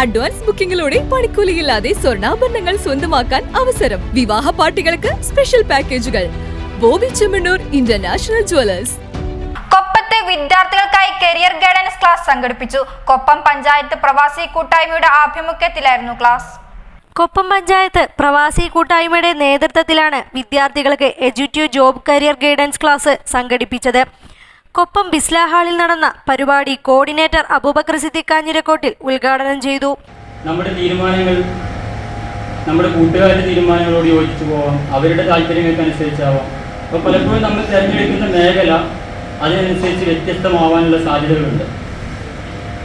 Advance ബുക്കിംഗിലൂടെ പണിക്കൂലിയില്ലാതെ സ്വർണാഭരണങ്ങൾ സ്വന്തമാക്കാൻ അവസരം. വിവാഹ പാർട്ടികൾക്ക് സ്പെഷ്യൽ പാക്കേജുകൾ. Boby Chemmanur international jewellers. കൊപ്പത്ത് വിദ്യാർത്ഥികൾക്കായി കരിയർ ഗൈഡൻസ് ക്ലാസ് സംഘടിപ്പിച്ചു. കൊപ്പം പഞ്ചായത്ത് പ്രവാസി കൂട്ടായ്മയുടെ ആഭിമുഖ്യത്തിലായിരുന്നു ക്ലാസ് കൊപ്പം പഞ്ചായത്ത് പ്രവാസി കൂട്ടായ്മയുടെ നേതൃത്വത്തിലാണ് വിദ്യാർത്ഥികൾക്ക് എജ്യൂറ്റീവ് ജോബ് കരിയർ ഗൈഡൻസ് ക്ലാസ് സംഘടിപ്പിച്ചത്. കൊപ്പം ബിസ്ല ഹാളിൽ നടന്ന പരിപാടി കോർഡിനേറ്റർ അബൂബക്കർ സിദ്ദിഖ് കാഞ്ഞിരക്കോട്ടിൽ ഉദ്ഘാടനം ചെയ്തു. നമ്മുടെ തീരുമാനങ്ങൾ നമ്മുടെ കൂട്ടുകാരുടെ തീരുമാനങ്ങളോട് യോജിച്ചു പോവാം. അവരുടെ താല്പര്യങ്ങൾക്ക് അനുസരിച്ചാവാം അപ്പോൾ പലപ്പോഴും നമ്മൾ തിരഞ്ഞെടുക്കുന്ന മേഖല അതിനനുസരിച്ച് വ്യത്യസ്തമാവാനുള്ള സാധ്യതകളുണ്ട്.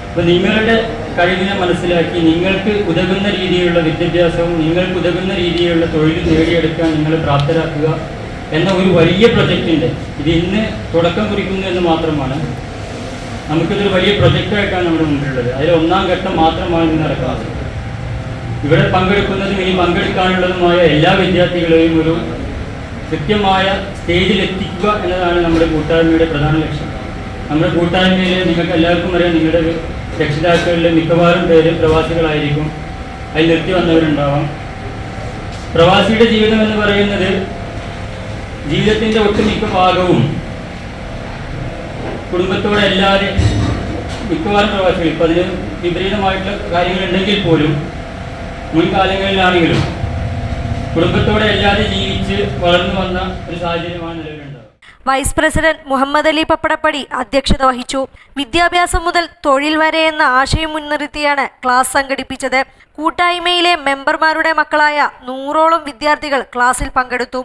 അപ്പോൾ നിങ്ങളുടെ കഴിവിനെ മനസ്സിലാക്കി നിങ്ങൾക്ക് ഉതകുന്ന രീതിയിലുള്ള വിദ്യാഭ്യാസവും നിങ്ങൾക്ക് ഉതകുന്ന രീതിയിലുള്ള തൊഴിൽ നേടിയെടുക്കാൻ നിങ്ങളെ പ്രാപ്തരാക്കുക. എന്ന ഒരു വലിയ പ്രൊജക്റ്റിന്റെ ഇത് ഇന്ന് തുടക്കം കുറിക്കുന്നു എന്ന് മാത്രമാണ്. നമുക്കിതൊരു വലിയ പ്രൊജക്റ്റായിട്ടാണ് നമ്മുടെ മുന്നിലുള്ളത് അതിൽ ഒന്നാം ഘട്ടം മാത്രമാണ് ഇന്ന് നടക്കുന്നത്. ഇവിടെ പങ്കെടുക്കുന്നതും ഇനി പങ്കെടുക്കാനുള്ളതുമായ എല്ലാ വിദ്യാർത്ഥികളെയും ഒരു കൃത്യമായ സ്റ്റേജിലെത്തിക്കുക എന്നതാണ് നമ്മുടെ കൂട്ടായ്മയുടെ പ്രധാന ലക്ഷ്യം. നമ്മുടെ കൂട്ടായ്മയിൽ നിങ്ങൾക്ക് എല്ലാവർക്കും അറിയാം നിങ്ങളുടെ രക്ഷിതാക്കളിൽ മിക്കവാറും പേര് പ്രവാസികളായിരിക്കും. അതിൽ നിർത്തി വന്നവരുണ്ടാവാം. പ്രവാസിയുടെ ജീവിതം എന്ന് പറയുന്നത് ജീവിതത്തിന്റെ ഒട്ടുമിക്ക ഭാഗവും കുടുംബത്തോടെ എല്ലാവരും മിക്കവാറും പ്രവാസികൾ. ഇപ്പം അതിന് വിപരീതമായിട്ടുള്ള കാര്യങ്ങളുണ്ടെങ്കിൽ പോലും മുൻകാലങ്ങളിലാണെങ്കിലും കുടുംബത്തോടെ എല്ലാവരും ജീവിച്ച് വളർന്നു വന്ന ഒരു സാഹചര്യമാണ് നിലവിലുണ്ടാവുക വൈസ് പ്രസിഡന്റ് മുഹമ്മദ് അലി പപ്പടപ്പടി അധ്യക്ഷത വഹിച്ചു. വിദ്യാഭ്യാസം മുതൽ തൊഴിൽ വരെ എന്ന ആശയം മുൻനിർത്തിയാണ് ക്ലാസ് സംഘടിപ്പിച്ചത്. കൂട്ടായ്മയിലെ മെമ്പർമാരുടെ മക്കളായ നൂറോളം വിദ്യാർത്ഥികൾ ക്ലാസ്സിൽ പങ്കെടുത്തു.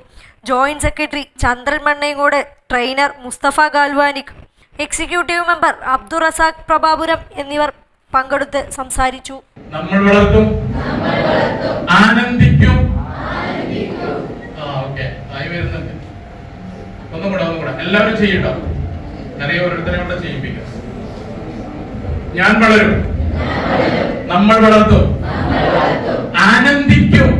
Joint secretary Chandran Mannayankode trainer Musthafa galvanic executive member Abdul Razak Prabhapuram എന്നിവർ പങ്കെടുത്ത് സംസാരിച്ചു. നമ്മൾ വളർത്തും. ആനന്ദിക്കും. ആ ഓക്കെ. ആയി വരുന്നുണ്ട്. ഒന്നും കൂടെ ഒന്നും കൂടെ എല്ലാവരും ചെയ്യട്ടോ. നിറയെ ഓരോരുത്തരെ കൊണ്ട് ചെയ്യിപ്പിക്കാം. ഞാൻ വളരും. നമ്മൾ വളർത്തും. ആനന്ദിക്കും.